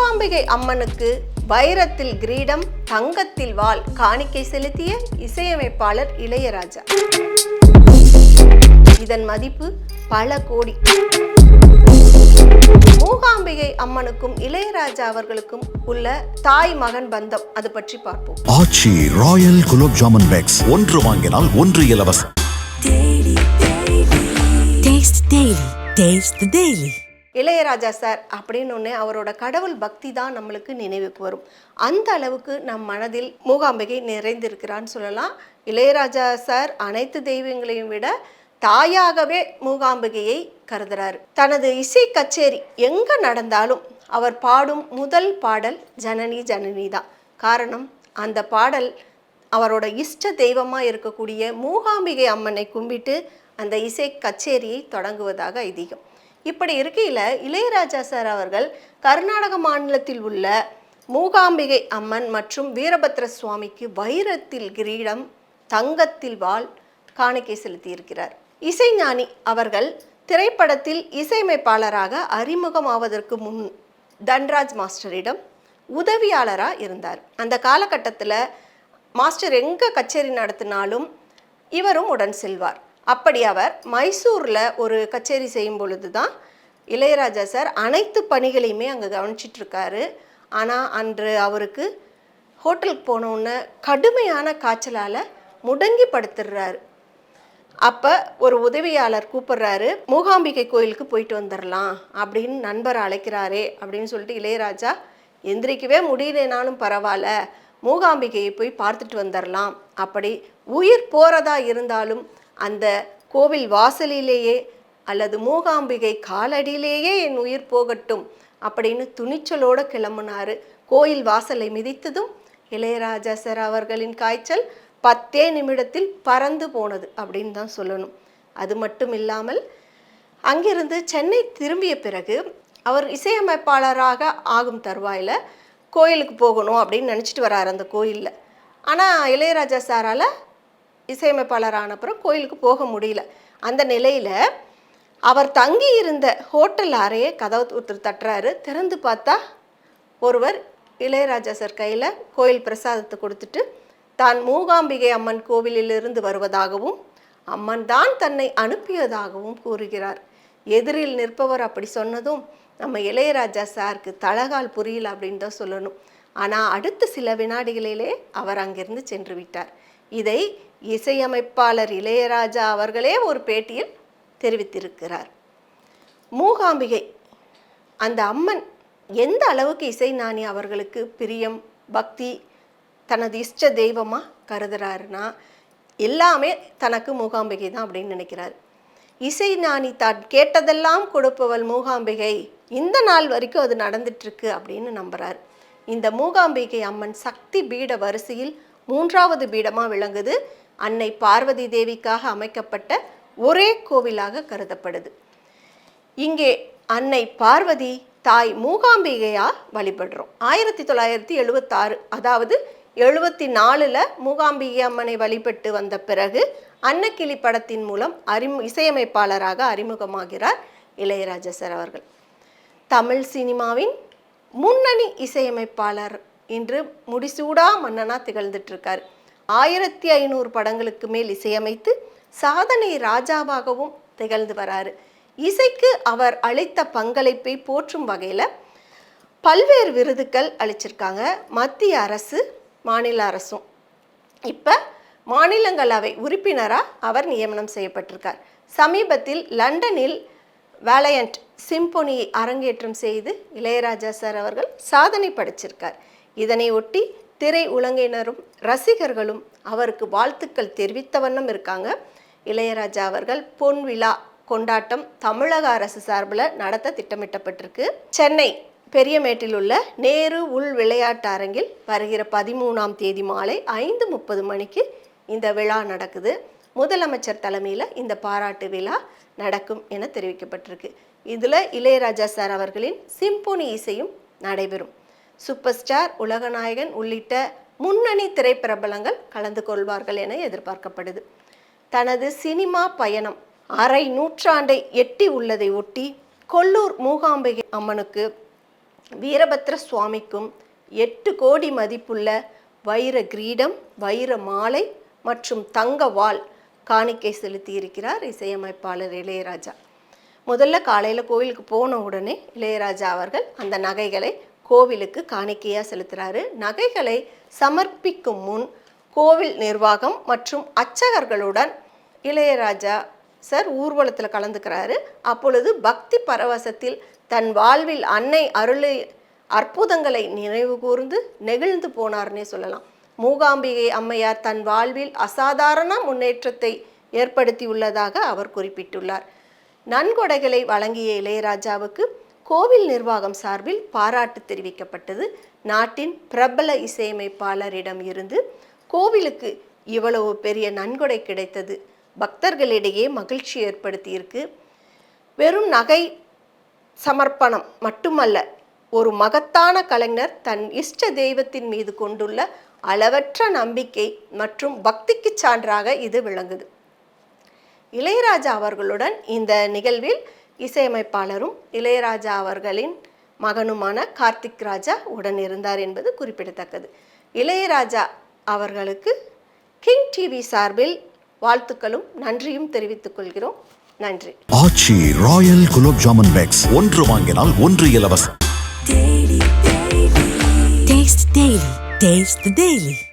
மூகாம்பிகை அம்மனுக்கு வைரத்தில் கிரீடம் தங்கத்தில் வாள் காணிக்கை செலுத்திய இசையமைப்பாளர் இளையராஜா. இதன் மதிப்பு பல கோடி. மூகாம்பிகை அம்மனுக்கும் இளையராஜா அவர்களுக்கும் உள்ள தாய் மகன் பந்தம் அது பற்றி பார்ப்போம். Aachi royal gulab jamun packs. ஒன்று வாங்கினால் ஒன்று இலவசம். Taste இளையராஜா சார் அப்படின்னு ஒன்று அவரோட கடவுள் பக்தி தான் நம்மளுக்கு நினைவுக்கு வரும். அந்த அளவுக்கு நம் மனதில் மூகாம்பிகை நிறைந்திருக்கிறான்னு சொல்லலாம். இளையராஜா சார் அனைத்து தெய்வங்களையும் விட தாயாகவே மூகாம்பிகையை கருதுறாரு. தனது இசை கச்சேரி எங்கே நடந்தாலும் அவர் பாடும் முதல் பாடல் ஜனனி ஜனனி தான். காரணம் அந்த பாடல் அவரோட இஷ்ட தெய்வமாக இருக்கக்கூடிய மூகாம்பிகை அம்மனை கும்பிட்டு அந்த இசை கச்சேரியை தொடங்குவதாக ஐதீகம். இப்படி இருக்கையில் இளையராஜா சார் அவர்கள் கர்நாடக மாநிலத்தில் உள்ள மூகாம்பிகை அம்மன் மற்றும் வீரபத்ர சுவாமிக்கு வைரத்தில் கிரீடம் தங்கத்தில் வாள் காணிக்கை செலுத்தியிருக்கிறார். இசைஞானி அவர்கள் திரைப்படத்தில் இசையமைப்பாளராக அறிமுகமாவதற்கு முன் தன்ராஜ் மாஸ்டரிடம் உதவியாளராக இருந்தார். அந்த காலகட்டத்தில் மாஸ்டர் எங்கே கச்சேரி நடத்தினாலும் இவரும் உடன் செல்வார். அப்படி அவர் மைசூரில் ஒரு கச்சேரி செய்யும் பொழுது தான் இளையராஜா சார் அனைத்து பணிகளையுமே அங்கே கவனிச்சிட்ருக்காரு. ஆனால் அன்று அவருக்கு ஹோட்டலுக்கு போனோன்னே கடுமையான காய்ச்சலால் முடங்கி படுத்துடுறாரு அப்போ ஒரு உதவியாளர் கூப்பிடுறாரு மூகாம்பிகை கோயிலுக்கு போயிட்டு வந்துடலாம் அப்படின்னு நண்பர் அழைக்கிறாரே அப்படின்னு சொல்லிட்டு இளையராஜா எந்திரிக்கவே முடியலனாலும் பரவாயில்ல. மூகாம்பிகையை போய் பார்த்துட்டு வந்துடலாம் அப்படி உயிர் போகிறதா இருந்தாலும் அந்த கோவில் வாசலிலேயே அல்லது மூகாம்பிகை காலடியிலேயே என் உயிர் போகட்டும் அப்படின்னு துணிச்சலோடு கிளம்புனாரு. கோயில் வாசலை மிதித்ததும் இளையராஜா சார் அவர்களின் காய்ச்சல் பத்தே நிமிடத்தில் பறந்து போனது அப்படின்னு தான் சொல்லணும். அது மட்டும் இல்லாமல் அங்கிருந்து சென்னை திரும்பிய பிறகு அவர் இசையமைப்பாளராக ஆகும் தருவாயில் கோயிலுக்கு போகணும் அப்படின்னு நினச்சிட்டு வராரு அந்த கோயிலில். ஆனால் இளையராஜா சாரால் இசையமைப்பாளர் ஆனப்புறம் கோயிலுக்கு போக முடியல. அந்த நிலையில் அவர் தங்கி இருந்த ஹோட்டல் அறையே கதவு ஒருத்தர் தட்டுறாரு. திறந்து பார்த்தா ஒருவர் இளையராஜா சார் கையில் கோயில் பிரசாதத்தை கொடுத்துட்டு தான் மூகாம்பிகை அம்மன் கோவிலிலிருந்து வருவதாகவும் அம்மன் தான் தன்னை அனுப்பியதாகவும் கூறுகிறார். எதிரில் நிற்பவர் அப்படி சொன்னதும் நம்ம இளையராஜா சாருக்கு தலகால் புரியல அப்படின்னு தான் சொல்லணும். ஆனால் அடுத்த சில வினாடிகளிலே அவர் அங்கிருந்து சென்று விட்டார். இதை இசையமைப்பாளர் இளையராஜா அவர்களே ஒரு பேட்டியில் தெரிவித்திருக்கிறார். மூகாம்பிகை அந்த அம்மன் எந்த அளவுக்கு இசைஞானி அவர்களுக்கு பிரியம் பக்தி தனது இஷ்ட தெய்வமாக கருதுறாருன்னா எல்லாமே தனக்கு மூகாம்பிகை தான் அப்படின்னு நினைக்கிறார். இசைஞானி தான் கேட்டதெல்லாம் கொடுப்பவள் மூகாம்பிகை. இந்த நாள் வரைக்கும் அது நடந்துட்டுருக்கு அப்படின்னு நம்புகிறார் இந்த மூகாம்பிகை அம்மன் சக்தி பீட வரிசையில் மூன்றாவது பீடமாக விளங்குது. அன்னை பார்வதி தேவிக்காக அமைக்கப்பட்ட ஒரே கோவிலாக கருதப்படுது. இங்கே அன்னை பார்வதி தாய் மூகாம்பிகையா வழிபடுறோம். ஆயிரத்தி தொள்ளாயிரத்தி எழுபத்தாறு அதாவது எழுபத்தி நாலில் மூகாம்பிகை அம்மனை வழிபட்டு வந்த பிறகு அன்னக்கிளி படத்தின் மூலம் அறிமு இசையமைப்பாளராக அறிமுகமாகிறார் இளையராஜா சார் அவர்கள். தமிழ் சினிமாவின் முன்னணி இசையமைப்பாளர் இன்று முடிசூடா மன்னனா திகழ்ந்துட்டு இருக்காரு. ஆயிரத்தி ஐநூறு படங்களுக்கு மேல் இசையமைத்து சாதனை ராஜாவாகவும் திகழ்ந்து வராரு. இசைக்கு அவர் அளித்த பங்களிப்பை போற்றும் வகையில் பல்வேறு விருதுகள் அளிச்சிருக்காங்க. மத்திய அரசு மாநில அரசும். இப்போ மாநிலங்களவை உறுப்பினராக அவர் நியமனம் செய்யப்பட்டிருக்கார். சமீபத்தில் லண்டனில் வேலையண்ட் சிம்பொனியை அரங்கேற்றம் செய்து இளையராஜா சார் அவர்கள் சாதனை படைச்சிருக்கார். இதனை ஒட்டி திரை உலங்கினரும் ரசிகர்களும் அவருக்கு வாழ்த்துக்கள் தெரிவித்த வண்ணம் இருக்காங்க. இளையராஜா அவர்கள் பொன் விழா கொண்டாட்டம் தமிழக அரசு சார்பில் நடத்த திட்டமிட்டப்பட்டிருக்கு. சென்னை பெரியமேட்டில் உள்ள நேரு உள் விளையாட்டு அரங்கில் வருகிற பதிமூணாம் தேதி மாலை ஐந்து முப்பது மணிக்கு இந்த விழா நடக்குது. முதலமைச்சர் தலைமையில் இந்த பாராட்டு விழா நடக்கும் என தெரிவிக்கப்பட்டிருக்கு. இதில் இளையராஜா சார் அவர்களின் சிம்போனி இசையும் நடைபெறும். சூப்பர் ஸ்டார் உலகநாயகன் உள்ளிட்ட முன்னணி திரைப்பிரபலங்கள் கலந்து கொள்வார்கள் என எதிர்பார்க்கப்படுது. தனது சினிமா பயணம் அரை நூற்றாண்டை எட்டி உள்ளதை ஒட்டி கொல்லூர் மூகாம்பிகை அம்மனுக்கு வீரபத்ர சுவாமிக்கும் எட்டு கோடி மதிப்புள்ள வைர கிரீடம் வைர மாலை மற்றும் தங்க வால் காணிக்கை செலுத்தியிருக்கிறார் இசையமைப்பாளர் இளையராஜா. முதல்ல காலையில் கோவிலுக்கு போன உடனே இளையராஜா அவர்கள் அந்த நகைகளை கோவிலுக்கு காணிக்கையாக செலுத்துகிறாரு நகைகளை சமர்ப்பிக்கும் முன் கோவில் நிர்வாகம் மற்றும் அர்ச்சகர்களுடன் இளையராஜா சார் ஊர்வலத்தில் கலந்துக்கிறாரு. அப்பொழுது பக்தி பரவசத்தில் தன் வாழ்வில் அன்னை அருளை அற்புதங்களை நினைவு கூர்ந்து நெகிழ்ந்து போனார்னே சொல்லலாம். மூகாம்பிகை அம்மையார் தன் வாழ்வில் அசாதாரண முன்னேற்றத்தை ஏற்படுத்தியுள்ளதாக அவர் குறிப்பிட்டுள்ளார். நன்கொடைகளை வழங்கிய இளையராஜாவுக்கு கோவில் நிர்வாகம் சார்பில் பாராட்டு தெரிவிக்கப்பட்டது. நாட்டின் பிரபல இசையமைப்பாளரிடம் இருந்து கோவிலுக்கு இவ்வளவு பெரிய நன்கொடை கிடைத்தது. பக்தர்களிடையே மகிழ்ச்சி ஏற்படுத்தியிருக்கு. வெறும் நகை சமர்ப்பணம் மட்டுமல்ல ஒரு மகத்தான கலைஞர் தன் இஷ்ட தெய்வத்தின் மீது கொண்டுள்ள அளவற்ற நம்பிக்கை மற்றும் பக்திக்கு சான்றாக இது விளங்குது. இளையராஜா அவர்களுடன் இந்த நிகழ்வில் இசையமைப்பாளரும் இளையராஜா அவர்களின் மகனுமான கார்த்திக் ராஜா உடன் இருந்தார் என்பது குறிப்பிடத்தக்கது. இளையராஜா அவர்களுக்கு கிங் டிவி சார்பில் வாழ்த்துக்களும் நன்றியும் தெரிவித்துக் கொள்கிறோம். நன்றி. Aachi royal gulab jamun packs. ஒன்று வாங்கினால் ஒன்று இலவசம். Taste